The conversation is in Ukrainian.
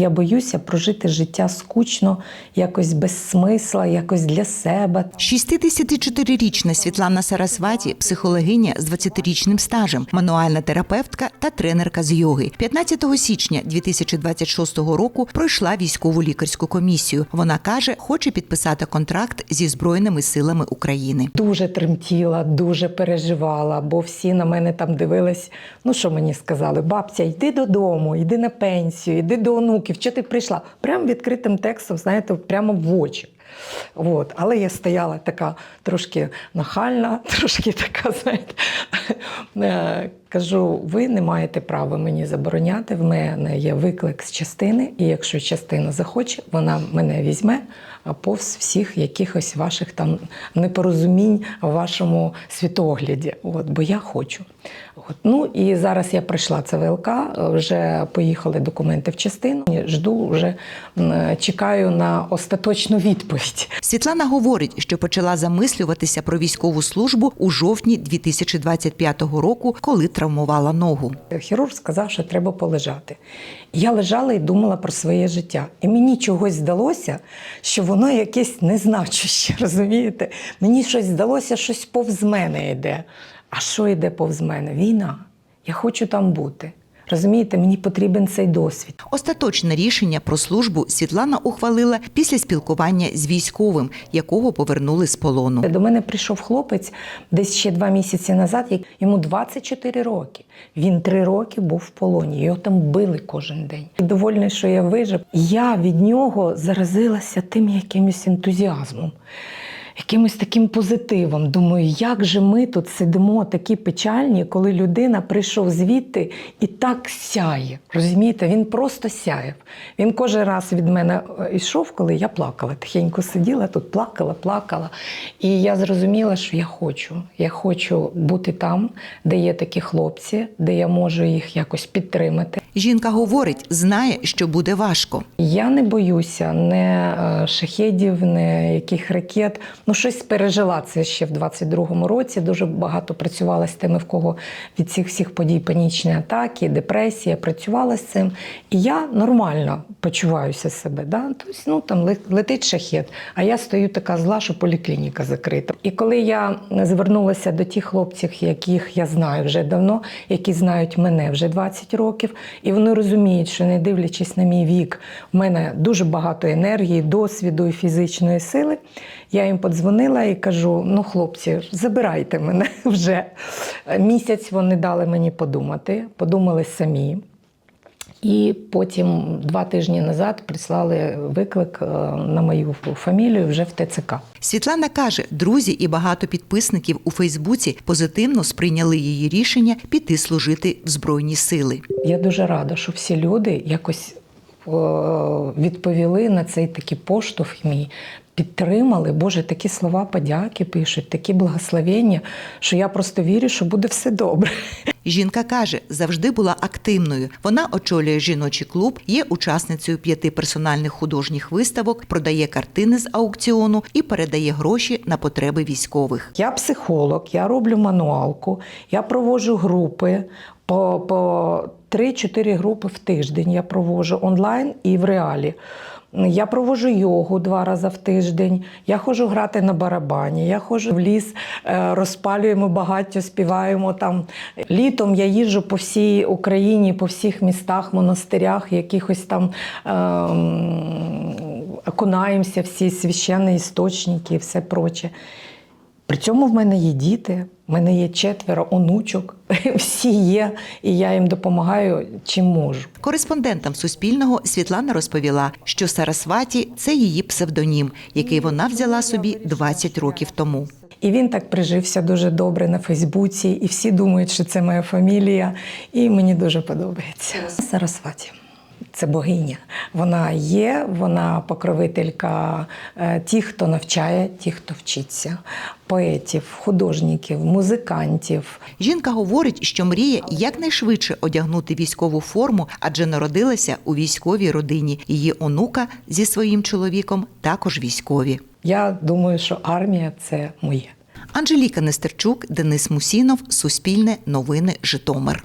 Я боюся прожити життя скучно, якось без смисла, якось для себе. 64-річна Світлана Сарасваті – психологиня з 20-річним стажем, мануальна терапевтка та тренерка з йоги. 15 січня 2026 року пройшла військову лікарську комісію. Вона каже, хоче підписати контракт зі Збройними силами України. Дуже тремтіла, дуже переживала, бо всі на мене там дивились. Ну що мені сказали? Бабця, йди додому, йди на пенсію, йди до онуків. чи ти прийшла? Прямо відкритим текстом, знаєте, прямо в очі. От. Але я стояла така трошки нахальна, трошки така, знаєте, е, кажу, ви не маєте права мені забороняти. В мене є виклик з частини, і якщо частина захоче, вона мене візьме а повз всіх якихось ваших там непорозумінь в вашому світогляді. От, бо я хочу. От. Ну і зараз я прийшла ЦВЛК, вже поїхали документи в частину. Жду, вже чекаю на остаточну відповідь. Світлана говорить, що почала замислюватися про військову службу у жовтні 2025 року, коли травмувала ногу. Хірург сказав, що треба полежати. Я лежала і думала про своє життя. І мені чогось здалося, що воно якесь незначуще, розумієте? Мені щось здалося, щось повз мене йде. А що йде повз мене? Війна. Я хочу там бути. Розумієте, мені потрібен цей досвід. Остаточне рішення про службу Світлана ухвалила після спілкування з військовим, якого повернули з полону. До мене прийшов хлопець десь ще два місяці назад. Йому 24 роки. Він три роки був в полоні. Його там били кожен день. І довольний, що я вижив. Я від нього заразилася тим якимось ентузіазмом. Якимось таким позитивом. Думаю, як же ми тут сидимо такі печальні, коли людина прийшов звідти і так сяє. Розумієте, він просто сяяв. Він кожен раз від мене е, йшов, коли я плакала. Тихенько сиділа тут, плакала, плакала. І я зрозуміла, що я хочу. Я хочу бути там, де є такі хлопці, де я можу їх якось підтримати. Жінка говорить, знає, що буде важко. Я не боюся не шахедів, не яких ракет. Ну, щось пережила це ще в 22-му році. Дуже багато працювала з тими, в кого від цих всіх подій панічні атаки, депресія. Працювала з цим. І я нормально почуваюся себе. Да? Тобто, ну, там летить шахет, а я стою така зла, що поліклініка закрита. І коли я звернулася до тих хлопців, яких я знаю вже давно, які знають мене вже 20 років, і вони розуміють, що не дивлячись на мій вік, в мене дуже багато енергії, досвіду і фізичної сили. Я їм подзвонила і кажу: ну, хлопці, забирайте мене вже. Місяць вони дали мені подумати, подумали самі. І потім два тижні назад прислали виклик е, на мою фамілію вже в ТЦК. Світлана каже, друзі і багато підписників у Фейсбуці позитивно сприйняли її рішення піти служити в Збройні сили. Я дуже рада, що всі люди якось е, відповіли на цей такий поштовх мій. Підтримали, Боже, такі слова подяки пишуть, такі благословення, що я просто вірю, що буде все добре. Жінка каже, завжди була активною. Вона очолює жіночий клуб, є учасницею п'яти персональних художніх виставок, продає картини з аукціону і передає гроші на потреби військових. Я психолог, я роблю мануалку, я проводжу групи по, по 3-4 групи в тиждень. Я проводжу онлайн і в реалі. Я провожу йогу два рази в тиждень. Я ходжу грати на барабані. Я ходжу в ліс, е, розпалюємо багаття, співаємо там. Літом я їжджу по всій Україні, по всіх містах, монастирях, якихось там ем, окунаємося, всі священні істочники і все проче. При цьому в мене є діти, в мене є четверо онучок, всі є, і я їм допомагаю чим можу. Кореспондентам Суспільного Світлана розповіла, що Сарасваті це її псевдонім, який вона взяла собі 20 років тому. І він так прижився дуже добре на Фейсбуці, і всі думають, що це моя фамілія, і мені дуже подобається. Сарасваті. Це богиня. Вона є, вона покровителька е, тих, хто навчає, тих, хто вчиться, поетів, художників, музикантів, Жінка говорить, що мріє якнайшвидше одягнути військову форму, адже народилася у військовій родині. Її онука зі своїм чоловіком також військові. Я думаю, що армія це моє. Анжеліка Нестерчук, Денис Мусінов, Суспільне, Новини, Житомир.